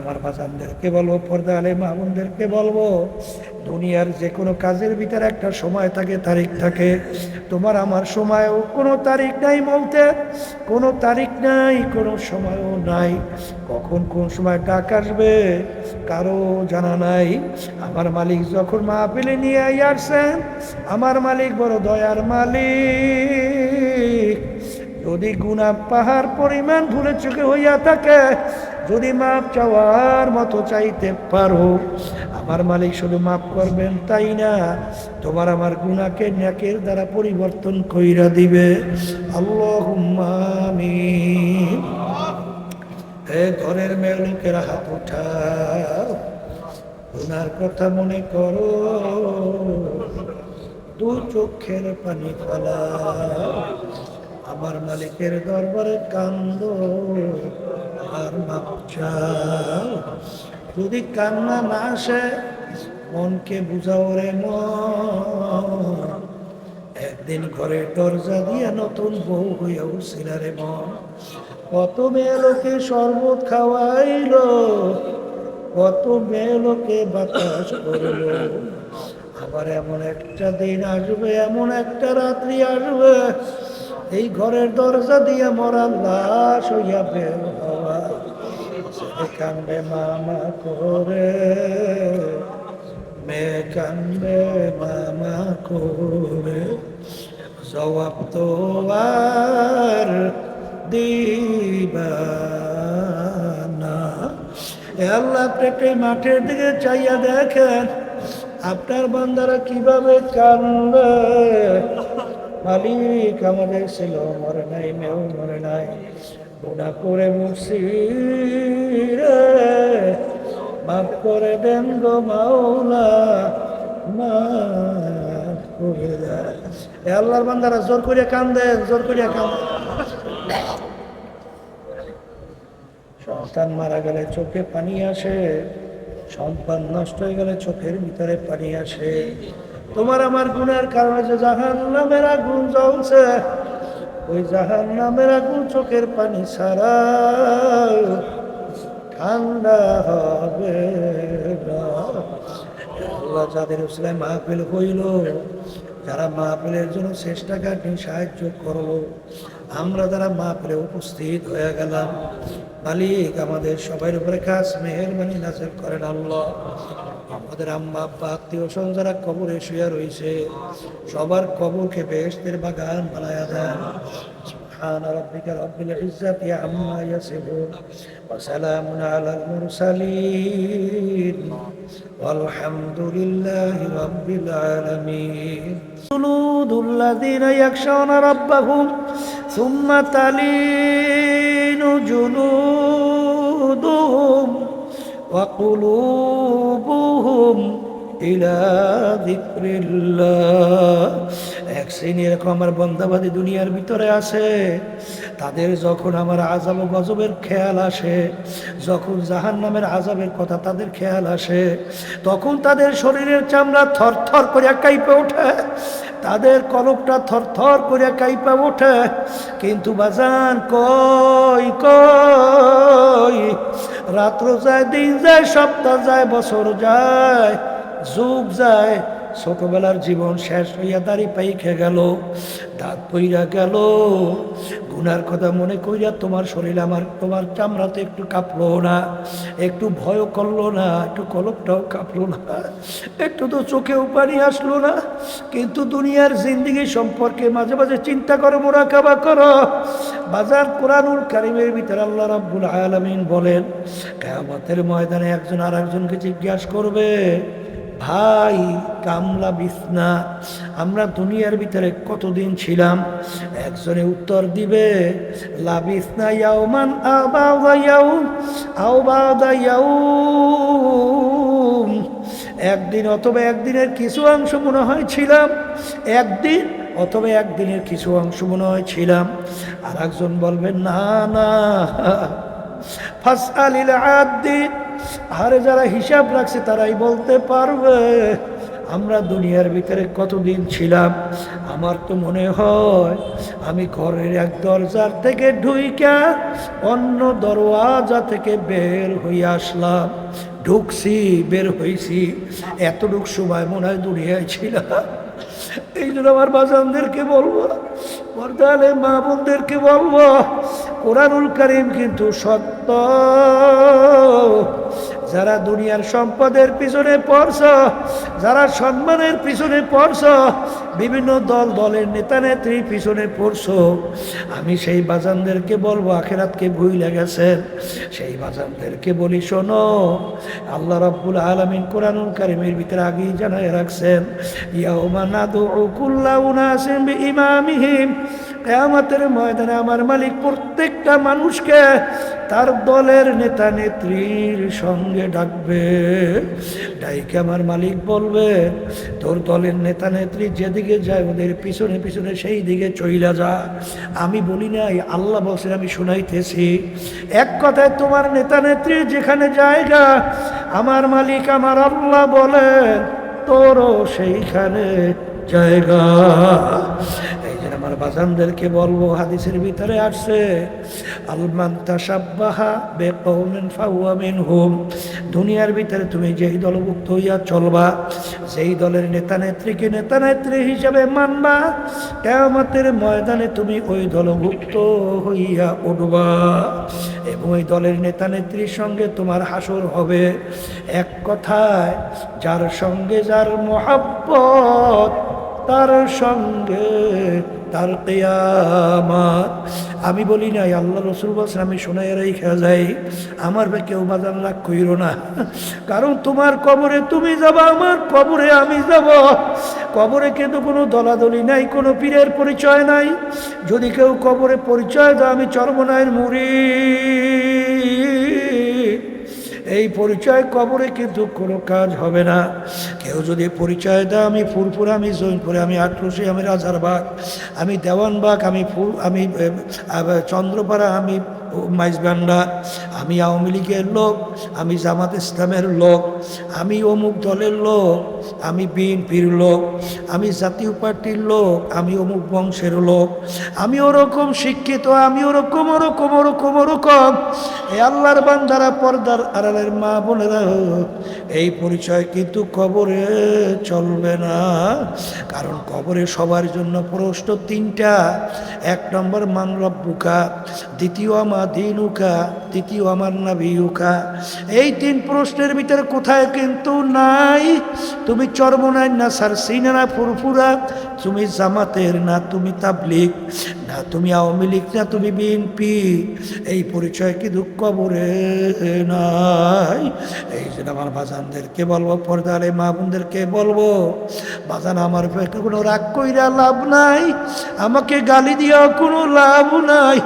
আমার বাজানদেরকে বলব, পর্দা আলে মামুনদেরকে বলব, দুনিয়ার যে কোনো কাজের ভিতরে একটা সময় থাকে, তারিখ থাকে। তোমার আমার সময়ও কোনো তারিখ নাই বলতে, কোনো তারিখ নাই, কোনো সময়ও নাই। কখন কোন সময় ডাক আসবে, কারও জানা নাই। আমার মালিক যখন মা মাহফিলে নিয়ে আসছেন, আমার মালিক বড় দয়ার মালিক। যদি গুণা পাহাড় পরিমাণ ভুলে চোখে হইয়া থাকে যদি মাপ চাওয়ার মতো চাইতে পারো। আমার মালিক শুধু মাফ করবেন, তাই না? তোমার আমার গুণাকে ন্যাকের দ্বারা পরিবর্তন কইরা দিবে। আল্লাহ এ ঘরের মেয়ে লোকেরা হাত উঠাও। গুনার কথা মনে করো। দু চোখের পানি ফেলা আমার মালিকের দরবারে কান্দ। যদি কান্না না আসে, মনকে বুঝাও রে মন। একদিন ঘরের দরজা দিয়ে নতুন বউ হইয়া উঠছিল রে মন। কত মেয়ে লোকে শরবত খাওয়াইল কত মেয়ে লোকে বাতাস করল। আবার এমন একটা দিন আসবে, এমন একটা রাত্রি আসবে। এই ঘরের দরজা দিয়ে মরা লাশ হইয়া বের কান্দে মামা করে। মেয়ে কান্দে মামা করে। জবাব তো আর দিবা না এ আল্লাহ পেটে মাঠের দিকে চাইয়া দেখেন, আপনার বান্দারা কীভাবে কান্দে। মালিক আমাদের ছিল, মরে নাই, মেয়েও মরে নাই। গুণা করে মুসি রে মাফ করে দেন গো মাওলা, মাফ দেন। আল্লাহর বান্দারা জোর করিয়া কান্দেন জোর করিয়া কান্দেন সন্তান মারা গেলে চোখে পানি আসে, সম্পদ নষ্ট হয়ে গেলে চোখের ভিতরে পানি আসে। তোমার আমার গুণের কারণে যে জাহান নামের আগুন জ্বলছে ওই জাহান নামের আগুন চোখের পানি সারা ঠান্ডা হবে আল্লাহ, যাদের উসলায় মাহফিল হইল, যারা মাহফিলের জন্য চেষ্টা কাটি, সাহায্য করল আমরা যারা মাহফিলে উপস্থিত হয়ে গেলাম মালিক আমাদের সবার উপরে খাস মেহরবানি নাজেল করেন আল্লাহ আমাদের আম্মা আব্বা আত্মীয় স্বজন যারা কবরে শুয়ে রয়েছে সবার কবরকে বেহেশতের বাগান বানায়া দেন سبحان ربك رب العزة عما يصفون وسلام على المرسلين والحمد لله رب العالمين جلود الذين يخشون ربهم ثم تلين جلودهم وقلوبهم إلى ذكر الله এক শ্রেণী এরকম আমার বন্ধাবাদী দুনিয়ার ভিতরে আছে তাদের যখন আমার আজাব ও গজবের খেয়াল আসে যখন জাহান নামের আজাবের কথা তাদের খেয়াল আসে তখন তাদের শরীরের চামড়া থর থর করে কাইপে ওঠে তাদের কলকটা থর থর করে কাইপা ওঠে। কিন্তু বাজান কই কই? রাত্র যায়, দিন যায়, সপ্তাহ যায়, বছর যায়, যুগ যায়। ছোটবেলার জীবন শেষ হইয়া দাড়ি পাইখে গেল, দাঁত পইরা গেল। গুনার কথা মনে কইরা তোমার শরীর আমার, তোমার চামড়াতে একটু কাঁপলো না, একটু ভয় করল না, একটু কলকটাও কাঁপলো না, একটু তো চোখেও পানি আসলো না। কিন্তু দুনিয়ার জিন্দিগি সম্পর্কে মাঝে মাঝে চিন্তা করো, মোরাকাবা করো। বাজার কোরআনুল কারিমের ভিতরে আল্লাহ রাব্বুল আলামিন বলেন, কেয়ামতের ময়দানে একজন আর একজনকে জিজ্ঞাসা করবে ভাই, কামলা বিছনা, আমরা দুনিয়ার ভিতরে কতদিন ছিলাম? একজনে উত্তর দিবে, লা বিছনা ইয়াউমান আবাদা ইয়াউম আও বাদা ইয়াউম। একদিন অথবা একদিনের কিছু অংশ মনে হয় ছিলাম, একদিন অথবা একদিনের কিছু অংশ মনে হয় ছিলাম। আর একজন বলবেন না না। ফাসআলিল আদ্দি। আরে যারা হিসাব রাখছে তারাই বলতে পারবে। আমরা দুনিয়ার ভিতরে কতদিন ছিলাম? আমার তো মনে হয় আমি ঘরের এক দরজার থেকে ঢুইকা অন্য দরওয়াজা থেকে বের হয়ে আসলাম। ঢুকছি, বের হয়েছি। এতটুক সময় মনে হয় দুনিয়ায় ছিলাম। এই জন্য আমার বাজানদেরকে বলব পর্দালে মা বোনদেরকে বলব, কোরআনুল করিম কিন্তু সত্য। যারা দুনিয়ার সম্পদের পিছনে পড়ছ, যারা সম্মানের পিছনে পড়ছ, বিভিন্ন দল, দলের নেতা নেত্রীর পিছনে পড়ছ, আমি সেই বাজানদেরকে বলব, আখেরাতকে ভুই লেগেছেন। সেই বাজানদেরকে বলি, শোনো, আল্লাহ রব্বুল আলমিন কোরআনুল কারিমের ভিতরে আগেই জানাই রাখছেন, ইয়াউমা নাদু কুল্লা উনাসিম ইমামিহিম কেয়ামতের ময়দানে আমার মালিক প্রত্যেকটা মানুষকে তার দলের নেতা নেত্রীর সঙ্গে ডাকবে। ডাইকে আমার মালিক বলবে, তোর দলের নেতা নেত্রী যেদিকে যায় ওদের পিছনে পিছনে সেই দিকে চইলা যা। আমি বলি নাই, আল্লাহ বলছেন, আমি শুনাইতেছি। এক কথায় তোমার নেতা নেত্রীর যেখানে জায়গা আমার মালিক আমার আল্লাহ বলে, তোরও সেইখানে জায়গা। আমার বাজানদেরকে বলব, হাদিসের ভিতরে আসছে, আলমান মিনহুম। দুনিয়ার ভিতরে তুমি যেই দলভুক্ত হইয়া চলবা সেই দলের নেতা নেত্রীকে নেতা নেত্রী হিসাবে মানবা, কেয়ামতের ময়দানে তুমি ওই দলভুক্ত হইয়া উঠবা। এবং ওই দলের নেতা নেত্রীর সঙ্গে তোমার হাসর হবে। এক কথায়, যার সঙ্গে যার মহাব্বত, তার সঙ্গে তার কেয়ামাত। আমি বলি নাই, আল্লাহ রসুল বলছেন, আমি শোনাই রেখা যাই, আমার বে কেউ বাজার লাগ কইর না। কারণ তোমার কবরে তুমি যাবা, আমার কবরে আমি যাব। কবরে কিন্তু কোনো দলাদলি নাই, কোনো পীরের পরিচয় নাই। যদি কেউ কবরে পরিচয় দেয়, আমি চর্মনায়ের মুড়ি। এই পরিচয় কবরে কিন্তু কোনো কাজ হবে না। কেউ যদি পরিচয় দেয়, আমি ফুরপুরা আমি জৈনপুরে, আমি আটরসি, আমি রাজারবাগ, আমি দেওয়ানবাগ, আমি ফুল আমি চন্দ্রপাড়া, আমি মাইজবান্ডা আমি আওয়ামী লীগের লোক, আমি জামাত ইসলামের লোক, আমি অমুক দলের লোক আমি বিএনপির লোক, আমি জাতীয় পার্টির লোক, আমি অমুক বংশের লোক, আমি ওরকম শিক্ষিত, আমি ওরকম ওরকম ওরকম ওরকম। এই আল্লাহর বান্দারা পর্দার আড়ালের মা বোনেরা, এই পরিচয় কিন্তু কবরে চলবে না। কারণ কবরে সবার জন্য প্রশ্ন তিনটা। এক নম্বর, মান রব্বুকা, দ্বিতীয় আমা দিনুকা। তৃতীয় আমার নাবিউকা এই তিন প্রশ্নের ভিতরে কোথায় কিন্তু নাই। তুমি চর্মনাই না সার সিনে না ফুরফুরা। তুমি জামাতের না তুমি তাবলিক না তুমি আওয়ামী লীগ, না তুমি বিএনপি। এই পরিচয় কিন্তু কবরে নাই? এই জন্য আমার বাজানদেরকে বলব, পর্দারে মা বোনদেরকে বলব, বাজান আমার কোনো রাগ কইরা লাভ নাই। আমাকে গালি দিয়াও কোনো লাভ নাই।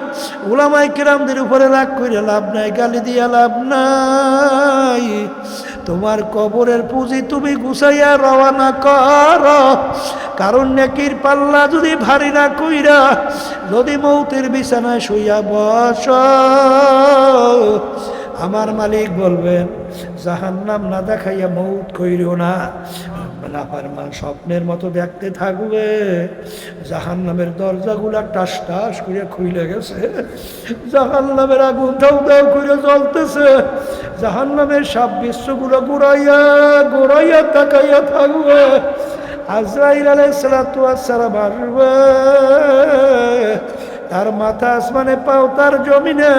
ওলামাই কেরামদের উপরে রাগ কইরা লাভ নাই, গালি দিয়া লাভ নাই। তোমার কবরের পুঁজি তুমি গুছাইয়া রওয়ানা কর। কারণ নেকির পাল্লা যদি ভারী না কইরা, যদি মৌতের বিছানায় শুইয়া বস। আমার মালিক বলবেন, জাহান্নাম না দেখাইয়া মৌত কইরো না। নাফারমান স্বপ্নের মতো দেখতে থাকবে। জাহান নামের দরজাগুলা টাস টাস করে খুইলে গেছে। জাহান নামের আগুন দাউ দাউ করে জ্বলতেছে। জাহান নামের সাপ বিশ্বগুলো গুড়াইয়া গুড়াইয়া তাকাইয়া থাকবে। আজরাইল আলাইসালাম আসবে। তার মাথা আসমানে পাও, তার জমিনে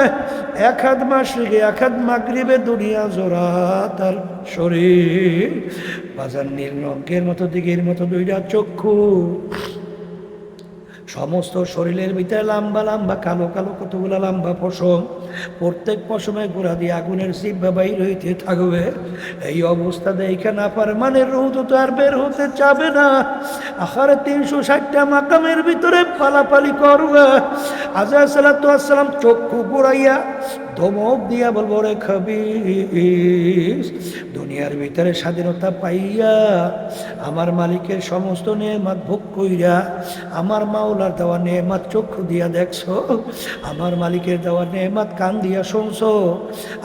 এক হাত মাসিকে এক হাত মাগরিবে দুনিয়া জোড়া তার শরীর। বাজার নীল রঙের মতো দিগের মতো দুইটা চক্ষু। সমস্ত শরীরের ভিতরে লাম্বা লাম্বা, কালো কালো কতগুলা লাম্বা পশম। প্রত্যেক পশমে গোড়া দিয়ে আগুনের জিব্বা বাইর হইতে থাকবে। এই অবস্থা দেখে না পার মানে রৌদ তো আর বের হতে চাবে না। আখারে তিনশো ষাটটা মাকামের ভিতরে পালাপালি করবে। আজা সালাতাম চক্ষু গোড়াইয়া ধমক দিয়া বলব রে খাবিস, দুনিয়ার ভিতরে স্বাধীনতা পাইয়া আমার মালিকের সমস্ত নেমাত ভোগ কইরা আমার মাওলার দেওয়া নেমাত চক্ষু দিয়া দেখছ? আমার মালিকের দেওয়া নেমাত কান দিয়া শুনছো,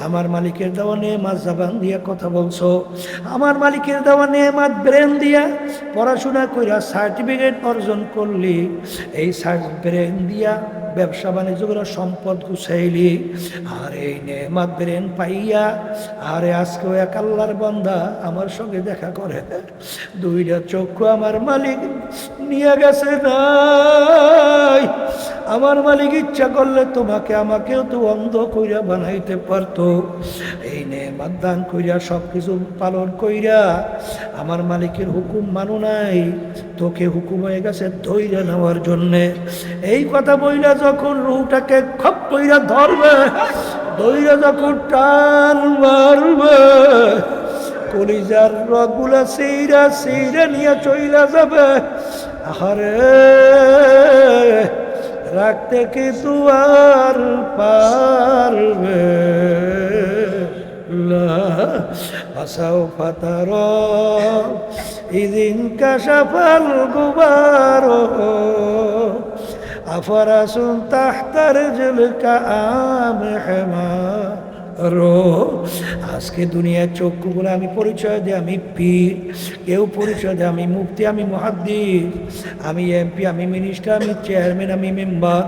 আমার মালিকের দেওয়া নেমাত জাবান দিয়া কথা বলছো, আমার মালিকের দেওয়া নেমাত ব্রেন দিয়া পড়াশোনা কইরা সার্টিফিকেট অর্জন করলি, এই ব্রেন দিয়া ব্যবসা বাণিজ্য করে সম্পদ গুছাইলি, আর এই নেমাত ব্রেন পাইয়া, আরে আজকেও এক আল্লাহর বন্দা আমার সঙ্গে দেখা করে, দুইটা চক্ষু আমার মালিক নিয়ে গেছে নাই। আমার মালিক ইচ্ছা করলে তোমাকে আমাকেও তো অন্ধ কইরা বানাইতে পারতো। এই নেমাত দান কইরা সব কিছু পালন কইরা আমার মালিকের হুকুম মানো নাই, তোকে হুকুম হয়ে গেছে ধৈর্য নেওয়ার জন্যে। এই কথা বইলা যখন রুটাকে খপ কইরা ধরবে ধৈর্য যখন টান মারবে, কলিজার রগুলা সেইরা সেইরা নিয়ে চইলা যাবে। আহারে! রাখতে কি তুয়ার পারবে? আসাও ফাতার, ইদিন কাশাফাল গুবার। আফরাসুন তাহতার জলকা আম হেমা রো আজকে দুনিয়ার চক্ষু চক্ষুগুলো আমি পরিচয় দিই, আমি পীর, কেউ পরিচয় দেয় আমি মুক্তি আমি মহাদ্দিস, আমি এমপি আমি মিনিস্টার আমি চেয়ারম্যান আমি মেম্বার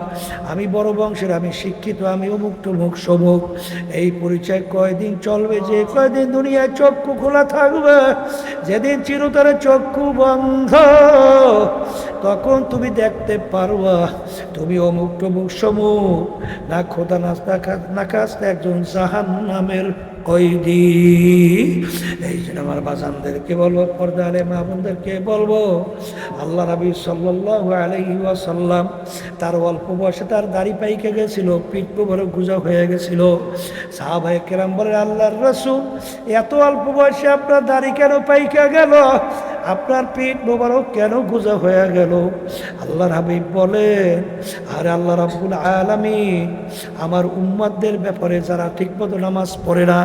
আমি বড় বংশের, আমি শিক্ষিত, আমি অমুক তমুক, সমুক। এই পরিচয় কয়দিন চলবে যে কয়দিন দুনিয়ায় চক্ষু খোলা থাকবে? যেদিন চিরতরে চক্ষু বন্ধ, তখন তুমি দেখতে পারবা, তুমি অমুক টমুক সমুক। না খোদা নাস্তা না খাস্তা একজন জাহান নামের কয়দি এই জন্য আমার বাজানদেরকে বলব পর্দা আলে মাহমুদদেরকে বলব, আল্লাহ নবী সাল্লাহ আলহি ওয়াসাল্লাম তার অল্প বয়সে তার দাড়ি পাইকে গেছিল, পিঠ বড় গুজা হয়ে গেছিল। সাহাবাই কেরাম বলে আল্লাহর রসুল, এত অল্প বয়সে আপনার দাড়ি কেন পাইকে গেল? আপনার পিঠ মোবারক কেন গুজা হয়ে গেল? আল্লাহর হাবিব বলেন, আর আল্লাহ রাব্বুল আলামিন, আমার উম্মাদদের ব্যাপারে যারা ঠিকমতো নামাজ পড়ে না,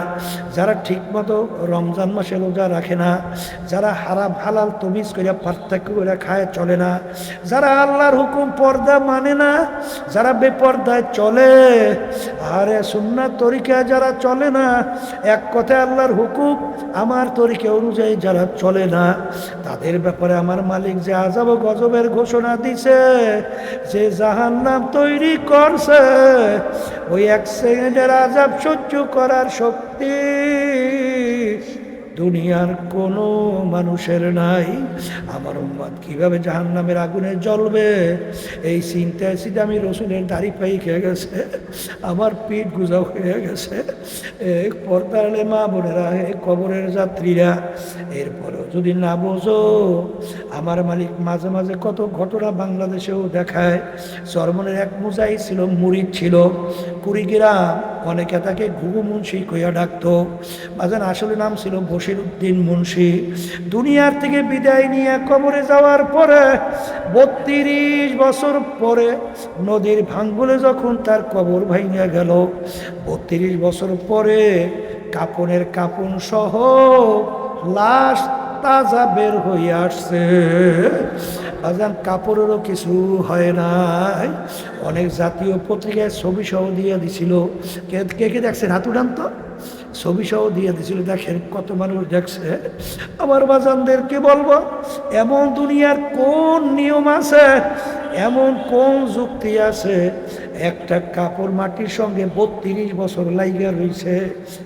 যারা ঠিকমতো রমজান মাসে রোজা রাখে না, যারা হারাম হালাল তমিজ করে পার্থক্য করে খায় চলে না, যারা আল্লাহর হুকুম পর্দা মানে না, যারা বেপর্দায় চলে, আরে সুন্নার তরিকা যারা চলে না, এক কথায় আল্লাহর হুকুম আমার তরিকা অনুযায়ী যারা চলে না তাদের ব্যাপারে আমার মালিক যে আজাব গজবের ঘোষণা দিছে, যে জাহান নাম তৈরি করছে, ওই এক সেকেন্ডের আজাব সহ্য করার শক্তি দুনিয়ার কোনো মানুষের নাই। আমার উম্মাদ কীভাবে জাহান নামের আগুনে জ্বলবে? এই চিন্তায় চিন্তা আমি রসুনের দাড়ি পাই খেয়ে গেছে, আমার পিঠ গুজা হয়ে গেছে। এই পর্দালে মা বোনেরা কবরের যাত্রীরা। এরপরেও যদি না বোঝো, আমার মালিক মাঝে মাঝে কত ঘটনা বাংলাদেশেও দেখায়। চরমনের এক মুজাই ছিল মুড়িদ ছিল। কুড়িগ্রাম অনেকে তাকে ঘুঘু মুন্সি কইয়া ডাকতো। বাজান আসলে নাম ছিল বসির উদ্দিন মুন্সি। দুনিয়ার থেকে বিদায় নিয়ে কবরে যাওয়ার পরে, বত্রিশ বছর পরে নদীর ভাঙ্গুলে যখন তার কবর ভাঙিয়া গেল, বত্রিশ বছর পরে কাপনের কাপন সহ লাশ তাজা বের হয়ে আসছে। বাজান, কাপড়েরও কিছু হয় নাই। অনেক জাতীয় পত্রিকায় ছবি সহ দিয়ে দিছিল। কে কে কে দেখছেন? হাত উঠান তো। ছবি সহ দিয়ে দিছিল। দেখেন কত মানুষ দেখছে। আমার বাজানদেরকে বলব, এমন দুনিয়ার কোন নিয়ম আছে? এমন কোন যুক্তি আছে? একটা কাপড় মাটির সঙ্গে বত্রিশ বছর লাইগা রয়েছে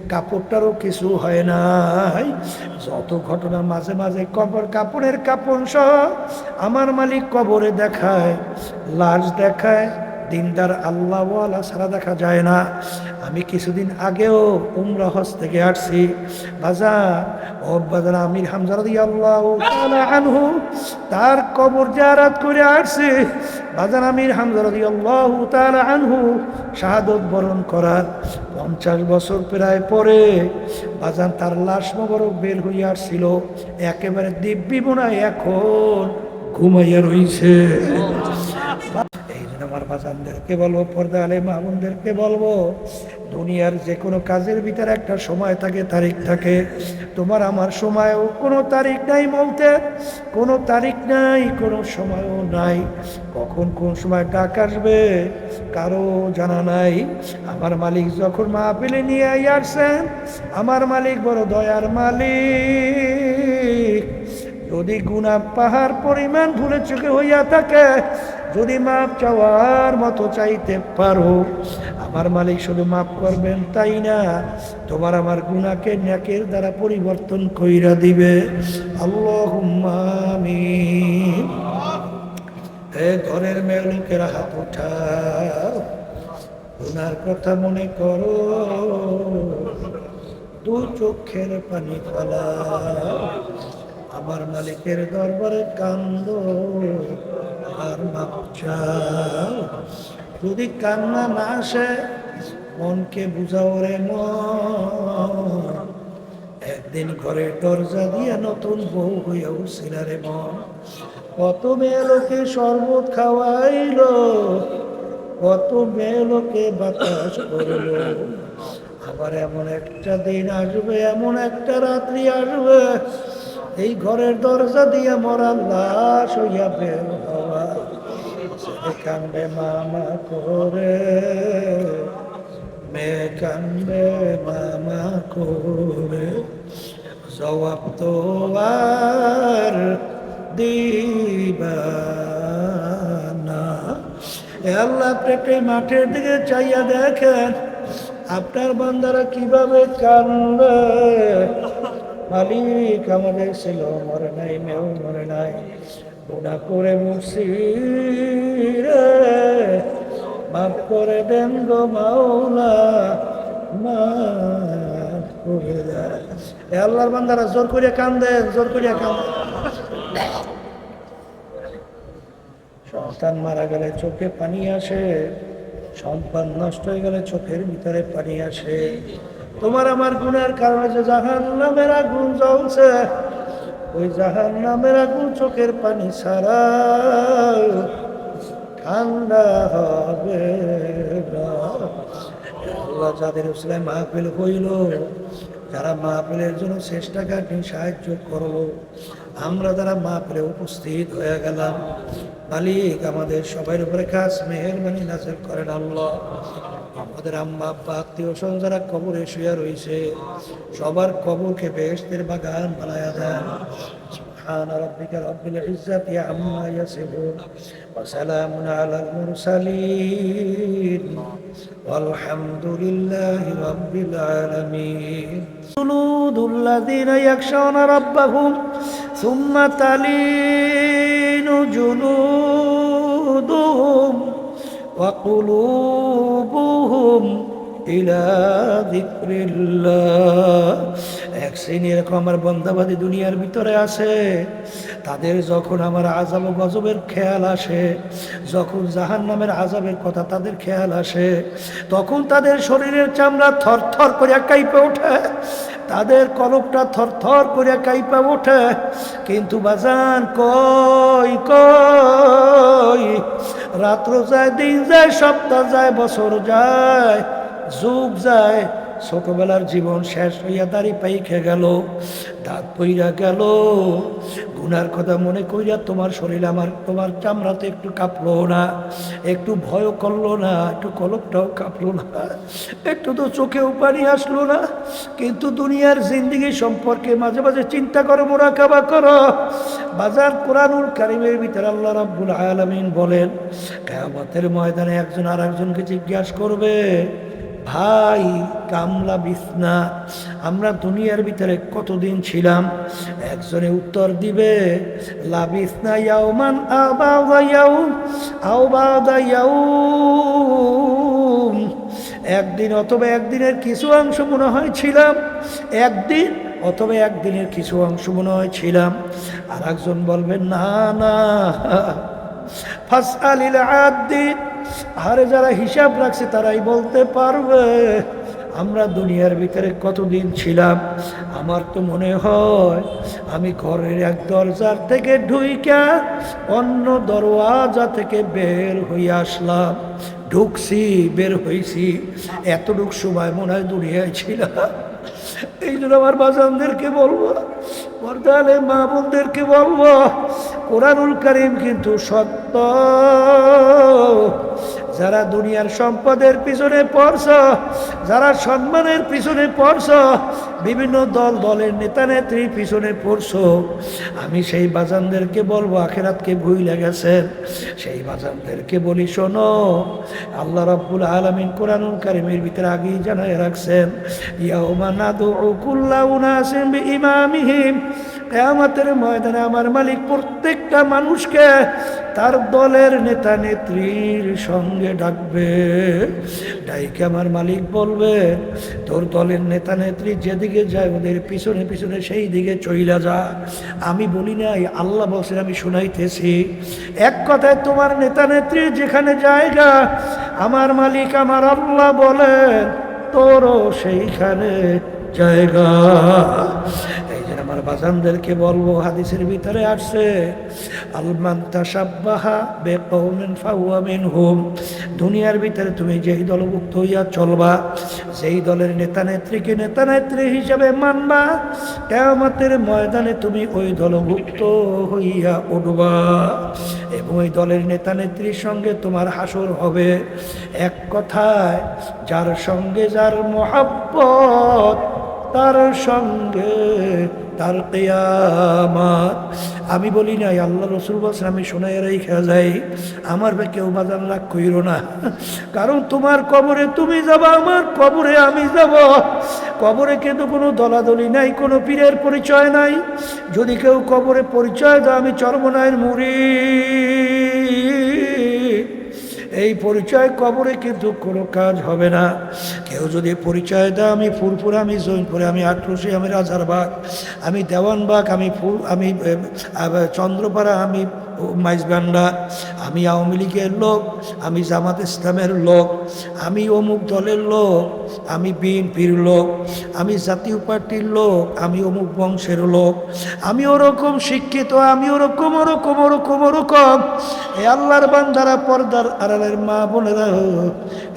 কাপড়টারও কিছু হয় নাই। যত ঘটনা মাঝে মাঝে কবর কাপড়ের কাপড় সহ আমার মালিক কবরে দেখায়, লাশ দেখায় দিনদার আল্লাহওয়ালা ছাড়া দেখা যায় না। আমি কিছুদিন আগেও উমরা হজ থেকে আসছি। বাজার ও বাজার আমির হামজারদি আল্লাহ আনহু তার কবর জারাত করে আসছি। বাজার আমির হামজারদি আল্লাহ তালা আনহু শাহাদত বরণ করার পঞ্চাশ বছর প্রায় পরে বাজান তার লাশ মোবারক বের হইয়া আসছিল। একেবারে দিব্যি বোনায় এখন ঘুমাইয়া রইছে। এই জন্য আমার বাজানদেরকে বলব পর্দা আলে মামুনদেরকে বলব, দুনিয়ার যে কোনো কাজের ভিতরে একটা সময় থাকে, তারিখ থাকে। তোমার আমার সময়ও কোনো তারিখ নাই বলতে, কোনো তারিখ নাই, কোনো সময়ও নাই। কখন কোন সময় ডাক আসবে, কারও জানা নাই। আমার মালিক যখন মাহফিলে নিয়ে আসছেন, আমার মালিক বড় দয়ার মালিক। যদি গুণা পাহাড়, পরিমাণ ভুলে চোখে হইয়া থাকে যদি মাপ চাওয়ার মতো চাইতে পারো, আমার মালিক শুধু মাফ করবেন, তাই না? তোমার আমার গুণাকে ন্যাকের দ্বারা পরিবর্তন কইরা দিবে। আল্লাহ ঘরের মেয়ে লোকের হাত উঠাও। গুনার কথা মনে করো। দু চোখের পানি ফেলাও। আমার মালিকের দরবারে কান্দ। যদি কান্না না আসে, মনকে বুঝাও রে মন। একদিন ঘরের দরজা দিয়ে নতুন বউ হইয়া উঠছিল রে মন। কত মেয়ে লোকে শরবত খাওয়াইলো কত মেয়ে লোকে বাতাস করল। আবার এমন একটা দিন আসবে, এমন একটা রাত্রি আসবে। এই ঘরের দরজা দিয়ে মরা লাশ হইয়া বের কান্দে মামা করে, মেয়ে কান্দে মামা করে। জবাব তো আর দিবা না। আল্লাহ পেটে মাঠের দিকে চাইয়া দেখেন, আপনার বান্দারা কীভাবে কান্দে। মালিক আমাদের ছিল, মরে নাই, মেয়েও মরে নাই। ওটা করে মরছি রে মাফ করে দেন গো মাওলা আল্লাহর বান্দারা জোর করিয়া কান্দেন, জোর করিয়া কান্দেন। সন্তান মারা গেলে চোখে পানি আসে, সম্পদ নষ্ট হয়ে গেলে চোখের ভিতরে পানি আসে। তোমার আমার গুণের কারণে যে জাহান নামের আগুন জ্বলছে ওই জাহান নামের আগুন চোখের পানি সারা ঠান্ডা হবে। আল্লাহ যাদের উসলে মাহফিল হইল, যারা মাহফিলের জন্য চেষ্টা কাটি, সাহায্য করল আমরা যারা মাহফিলে উপস্থিত হয়ে গেলাম মালিক আমাদের সবার উপরে খাস মেহরবানি নাজের করেন আল্লাহ আমাদের আম্মা আব্বা আত্মীয় স্বজন যারা কবরে শুয়ে রয়েছে সবার কবরকে বেহেশতের বাগান বানায়া দেন سبحان ربك رب العزة عما يصفون وسلام على المرسلين والحمد لله رب العالمين جنود الذين يخشون ربهم ثم تلين جنودهم وقلوبهم إلى ذكر الله এক শ্রেণী এরকম আমার বন্ধাবাদী দুনিয়ার ভিতরে আছে তাদের যখন আমার আজাব ও গজবের খেয়াল আসে, যখন জাহান নামের আজাবের কথা তাদের খেয়াল আসে, তখন তাদের শরীরের চামড়া থর থর করে কাইপে ওঠে। তাদের কলপটা থর থর করে কাইপা ওঠে। কিন্তু বাজান কই কই? রাত্র যায়, দিন যায়, সপ্তাহ যায়, বছর যায়, যুগ যায় ছোটবেলার জীবন শেষ হইয়া দাড়ি পাইখে গেল, দাঁত পইরা গেল। গুনার কথা মনে কইরা তোমার শরীর আমার, তোমার চামড়াতে একটু কাঁপলো না, একটু ভয় করল না, একটু কলপটাও কাঁপলো না, একটু তো চোখেও পানি আসলো না। কিন্তু দুনিয়ার জিন্দিগি সম্পর্কে মাঝে মাঝে চিন্তা করো মোরা মোরাকাবা করো। বাজার কোরআনুল কারিমের ভিতরে আল্লাহ রাব্বুল আলামিন বলেন, কেয়ামতের ময়দানে একজন আর একজনকে জিজ্ঞাসা করবে ভাই, কামলা বিছনা। আমরা দুনিয়ার ভিতরে কতদিন ছিলাম? একজনে উত্তর দিবে লাবিসনা ইয়াউমান আবাদা ইয়াউম আওবাদা ইয়াউম। একদিন অথবা একদিনের কিছু অংশ মনে হয় ছিলাম, একদিন অথবা একদিনের কিছু অংশ মনে হয় ছিলাম। আর একজন বলবেন না না। ফাসআলিল আদিন আরে যারা হিসাব রাখছে তারাই বলতে পারবে। আমরা দুনিয়ার ভিতরে কতদিন ছিলাম? আমার তো মনে হয় আমি ঘরের এক দরজার থেকে ঢুইকা অন্য দরওয়াজা থেকে বের হয়ে আসলাম। ঢুকছি, বের হয়েছি এতটুক সময় মনে হয় দুনিয়ায় ছিলাম। এই জন্য আমার বাজানদেরকে বলব বর্তালে মা বোনদেরকে বলব, কোরআনুল করিম কিন্তু সত্য। যারা দুনিয়ার সম্পদের পিছনে পড়ছ, যারা সম্মানের পিছনে পড়ছ, বিভিন্ন দল, দলের নেতা, নেত্রীর পিছনে পড়ছ, আমি সেই বাজানদেরকে বলব, আখেরাতকে ভুইলে গেছেন সেই বাজানদেরকে বলি, শোনো, আল্লাহ রাব্বুল আলামিন কোরআনুল কারিমের ভিতরে আগেই জানায় রাখছেন, ইয়াউমা নাদু কুল্লা উনাসিম বিইমামিহিম কেয়ামতের ময়দানে আমার মালিক প্রত্যেকটা মানুষকে তার দলের নেতা নেত্রীর সঙ্গে ডাকবে। ডাইকে আমার মালিক বলবে, তোর দলের নেতা নেত্রী যেদিকে যায় ওদের পিছনে পিছনে সেই দিকে চইলা যা। আমি বলি নাই, আল্লাহ বলছেন, আমি শুনাইতেছি। এক কথায় তোমার নেতা নেত্রী যেখানে জায়গা, আমার মালিক আমার আল্লাহ বলেন, তোরও সেইখানে জায়গা। বাজানদেরকে বলব, হাদিসের ভিতরে আসছে আলমান তাসাব্বাহা বে কৌমিন ফাহুয়া মিনহুম। দুনিয়ার ভিতরে তুমি যেই দলভুক্ত হইয়া চলবা সেই দলের নেতা নেত্রীকে নেতা নেত্রী হিসাবে মানবা, কেয়ামতের ময়দানে তুমি ওই দলভুক্ত হইয়া উঠবা। এবং ওই দলের নেতা নেত্রীর সঙ্গে তোমার হাসর হবে। এক কথায়, যার সঙ্গে যার মহাব্বত, তার সঙ্গে তার কেয়ামাত। আমি বলি নাই, আল্লাহ রসুল বলছেন, আমি শোনাই রেখা যাই। আমার ভাই কেউ বাজার রাগ কইর না। কারণ তোমার কবরে তুমি যাবা, আমার কবরে আমি যাব। কবরে কিন্তু কোনো দলাদলি নাই, কোনো পীরের পরিচয় নাই। যদি কেউ কবরে পরিচয় দেয়, আমি চর্মনায়ের মুড়ি। এই পরিচয় কবরে কিন্তু কোনো কাজ হবে না। কেউ যদি পরিচয় দেয়, আমি ফুরপুর আমি জৈনপুরে, আমি আটরসি আমি রাজারবাগ, আমি দেওয়ানবাগ, আমি ফুল আমি চন্দ্রপাড়া, আমি মাইজবান্ডা আমি আওয়ামী লীগের লোক, আমি জামাত ইসলামের লোক, আমি অমুক দলের লোক, আমি বিএনপির লোক, আমি জাতীয় পার্টির লোক, আমি অমুক বংশের লোক, আমি ওরকম শিক্ষিত, আমি ওরকম ওরকম ওরকম ওরকম। এই আল্লাহর বান্দারা পর্দার আড়ালের মা বোনেরা,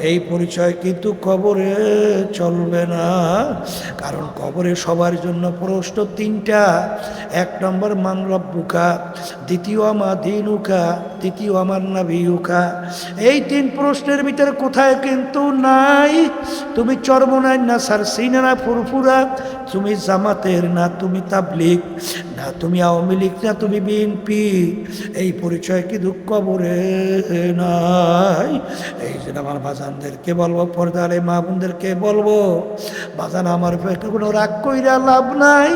এই পরিচয় কিন্তু কবরে চলবে না। কারণ কবরে সবার জন্য প্রশ্ন তিনটা। এক নম্বর মান বুকা দ্বিতীয় আমা দিনুকা তৃতীয় আমার নাবিউকা এই তিন প্রশ্নের ভিতরে কোথায় কিন্তু নাই। তুমি চর্মনাই না সারসিনা, না ফুরফুরা, তুমি জামাতের, না তুমি তাবলিক না তুমি আওয়ামী লীগ, না তুমি বিএনপি। এই পরিচয় কি দুঃখ কবরে নাই? এই জন্য আমার বাজানদেরকে বলব, পর্দারে মা বোনদেরকে বলব, বাজান, আমার পেটে কোনো রাগ কইরা লাভ নাই,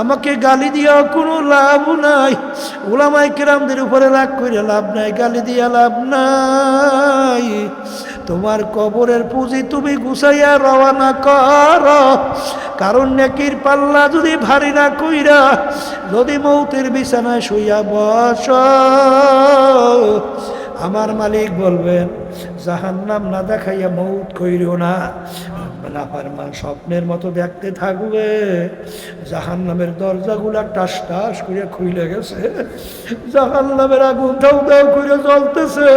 আমাকে গালি দিয়া কোনো লাভ নাই। ওলামাই কেরামদের উপরে রাগ কইরা লাভ নাই, গালি দিয়া লাভ নাই। তোমার কবরের পুঁজি তুমি গুছাইয়া রওয়ানা কর। কারণ নেকির পাল্লা যদি ভারী না কইরা, যদি মৌতের বিছানায় শুইয়া বস। আমার মালিক বলবেন, জাহান্নাম না দেখাইয়া মৌত কইরো না। না পারমান স্বপ্নের মতো দেখতে থাকবে। জাহান নামের দরজাগুলা টাস টাস করে খুইলে গেছে। জাহান নামের আগুন দাউ দাউ করে জ্বলতেছে।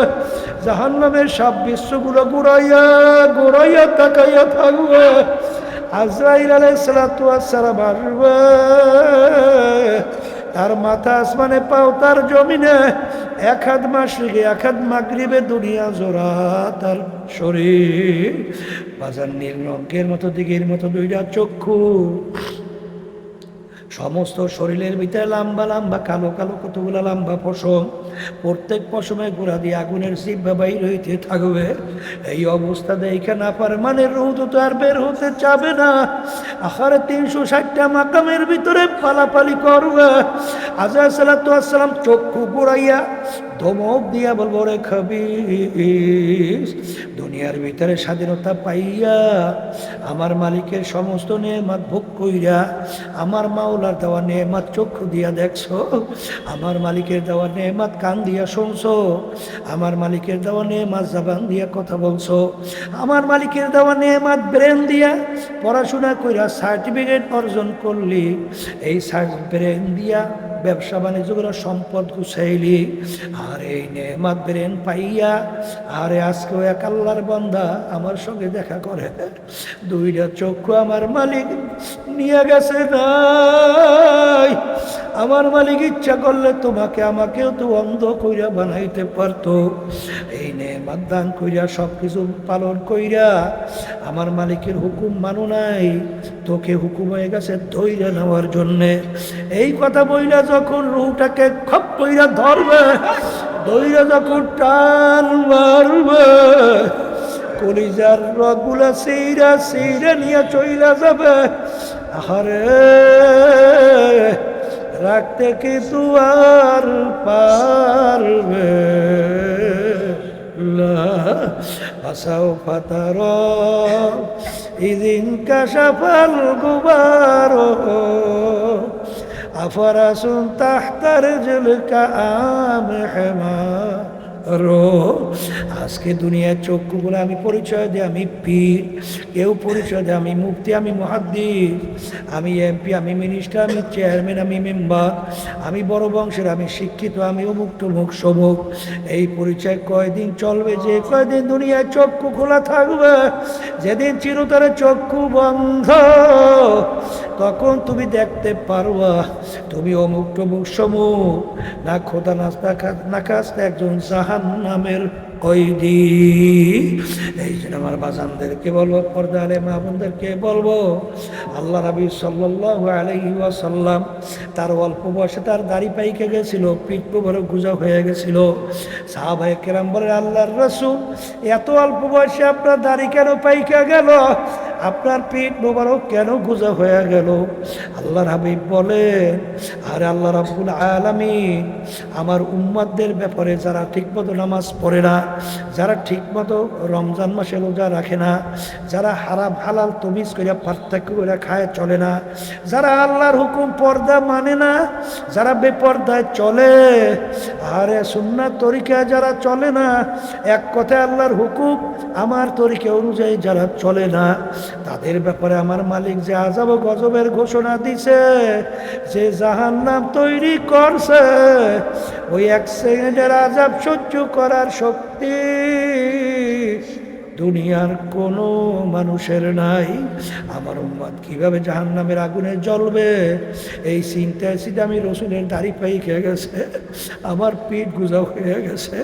জাহান নামের সব বিশ্বগুলো গোড়াইয়া গোড়াইয়া তাকাইয়া থাকবে। আজরাইল আলাইসালাম আসবে। তার মাথা আসমানে পাও, তার জমিনে এক হাত মাসিকে এক হাত মাগরিবে দুনিয়া জোড়া তার শরীর। বাজার নীল রঙের মতো, দিঘির মতো, দুইটা চক্ষু। সমস্ত শরীরের ভিতরে লাম্বা লাম্বা, কালো কালো কতগুলা লাম্বা পশম। প্রত্যেক পশমে গোড়া দিয়ে আগুনের জিব্বা বাইর হইতে থাকবে। এই অবস্থা দেখে না পারে মানে রৌদ তো আর বের হতে চাবে না। আখারে তিনশো ষাটটা মাকামের ভিতরে পালাপালি করবে। আজা সালাতাম চক্ষু গোড়াইয়া ধমক দিয়া বলব রে খাবিস, দুনিয়ার ভিতরে স্বাধীনতা পাইয়া আমার মালিকের সমস্ত নেমাত ভোগ কইরা আমার মাওলার দেওয়া নেমাত চক্ষু দিয়া দেখছ? আমার মালিকের দেওয়া নেমাত কান দিয়া শুনছো? আমার মালিকের দেওয়া নেমাত জাবান দিয়া কথা বলছো। আমার মালিকের দেওয়া নেমাত ব্রেন দিয়া পড়াশোনা কইরা সার্টিফিকেট অর্জন করলি। এই ব্রেন দিয়া ব্যবসা বাণিজ্য করে সম্পদ গুছাইলি। আর এই নেমাত ব্রেন পাইয়া, আরে আজকে এক আল্লাহর বন্ধা আমার সঙ্গে দেখা করে। দুইটা চক্ষু আমার মালিক নিয়ে গেছে নাই। আমার মালিক ইচ্ছা করলে তোমাকে আমাকেও তো অন্ধ কইরা বানাইতে পারতো। নেমাত দান কইরা সব কিছু পালন কইরা আমার মালিকের হুকুম মানো নাই, তোকে হুকুম হয়ে গেছে ধৈর্য নেওয়ার জন্যে। এই কথা বইলা যখন রুটাকে খপ কইরা ধরবে ধৈর্য যখন টান মারবে, কলিজার রগুলা সেইরা সেইরা নিয়ে চইলা যাবে। আরে রাখতে কি তুয়ার পারবে? বাসাও ফাতার ইদিন কাশাফাল গুবার। আফরাসুন তাহতার জলকা আম হেমা রো আজকে দুনিয়ার চক্ষুগুলো আমি পরিচয় দিই আমি পীর। কেউ পরিচয় দেয় আমি মুক্তি আমি মহাদ্দিস। আমি এমপি, আমি মিনিস্টার আমি চেয়ারম্যান আমি মেম্বার আমি বড় বংশের, আমি শিক্ষিত, আমি অমুক টুমুক সমুক এই পরিচয় কয়দিন চলবে যে, কয়দিন দুনিয়ায় চক্ষু খোলা থাকবে? যেদিন চিরতরে চক্ষু বন্ধ, তখন তুমি দেখতে পারবা, তুমি অমুক টমুক সমুক। না খোদা নাস্তা না কাস্তা একজন জাহান নামের কয়দি। এই জন্য আমার বাজানদেরকে বলব, পর্দা আলে মাহবুনদেরকে বলব, আল্লাহ নবী সাল্লাহ আলহি ওয়াসাল্লাম তার অল্প বয়সে তার দাড়ি পাইকে গেছিল, পিঠ ভরে গুজা হয়ে গেছিল। সাহাবাই কেরাম বলে আল্লাহর রসুল, এত অল্প বয়সে আপনার দাড়ি কেন পাইকে গেল? আপনার পিঠ মোবারক কেন গুজা হয়ে গেল? আল্লাহর হাবিব বলেন, আর আল্লাহ রাবুল আলমী আমার উম্মাদদের ব্যাপারে যারা ঠিকমতো নামাজ পড়ে না, যারা ঠিকমতো রমজান মাসে রোজা রাখে না, যারা হারাম হালাল তমিজ করে পার্থক্য করে খায় চলে না, যারা আল্লাহর হুকুম পর্দা মানে না, যারা বেপর্দায় চলে, আরে সুন্না তরিকা যারা চলে না, এক কথায় আল্লাহর হুকুম আমার তরিকা অনুযায়ী যারা চলে না তাদের ব্যাপারে আমার মালিক যে আজাব গজবের ঘোষণা দিছে, যে জাহান নাম তৈরি করছে, ওই এক সেকেন্ডের আজাব সহ্য করার শক্তি দুনিয়ার কোনো মানুষের নাই। আমার উম্মাদ কীভাবে জাহান নামের আগুনে জ্বলবে? এই চিন্তায় চিন্তা আমি রসুনের দাড়ি পাই খেয়ে গেছে, আমার পিঠ গুজা হয়ে গেছে।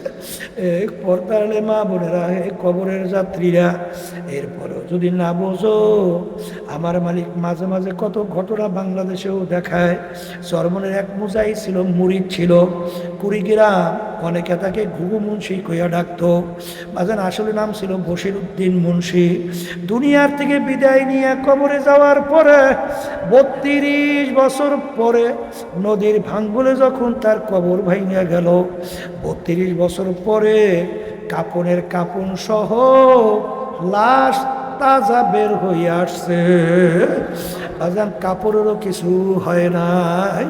এই পর্দালে মা বোনেরা এই কবরের যাত্রীরা, এরপরেও যদি না বোঝো, আমার মালিক মাঝে মাঝে কত ঘটনা বাংলাদেশেও দেখায়। চরমনের এক মুজাই ছিল মুড়ি ছিল, কুড়িগ্রাম, অনেকে তাকে ঘুঘু মুন্সি কইয়া ডাকতো। বাজান আসলে নাম ছিল বসির উদ্দিন মুন্সি, দুনিয়ার থেকে বিদায় নিয়ে কবরে যাওয়ার পরে বত্রিশ বছর পরে নদীর ভাঙ্গুলে যখন তার কবর ভাঙিয়া গেল, বত্রিশ বছর পরে কাপনের কাপন সহ লাশ তাজা বের হয়ে আসছে। বাজান কাপড়েরও কিছু হয় নাই।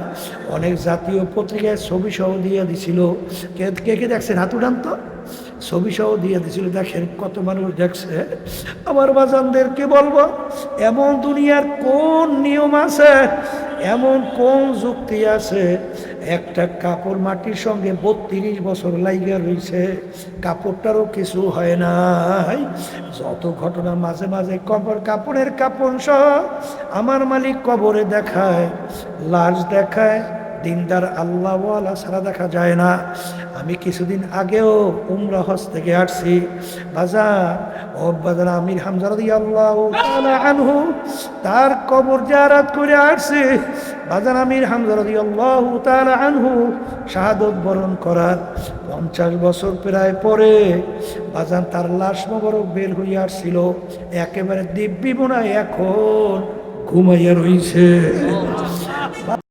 অনেক জাতীয় পত্রিকায় ছবি সহ দিয়ে দিছিল। কে কে কে দেখছেন হাতুডান তো। ছবি সহ দিয়ে দিছিল। দেখেন কত মানুষ দেখছে। আমার বাজানদেরকে বলব, এমন দুনিয়ার কোন নিয়ম আছে? এমন কোন যুক্তি আছে? একটা কাপড় মাটির সঙ্গে বত্রিশ বছর লাইগা রয়েছে কাপড়টারও কিছু হয় নাই। যত ঘটনা মাঝে মাঝে কবর কাপড়ের কাপড় সহ আমার মালিক কবরে দেখায়, লাশ দেখায়, দিনদার আল্লাহওয়ালা ছাড়া দেখা যায় না। আমি কিছুদিন আগেও উমরা হজ থেকে আসছি। বাজার, ও বাজার আমির হামজারদি আল্লাহ আনহু, তার কবর জারাত করে আসছে। বাজার আমির হামজারদি আল্লাহ তার আনহু শাহাদত বরণ করার পঞ্চাশ বছর প্রায় পরে বাজান তার লাশ মোবারক বের হইয়া আসছিল। একেবারে দিব্যি বোনায় এখন ঘুমাইয়া রইছে।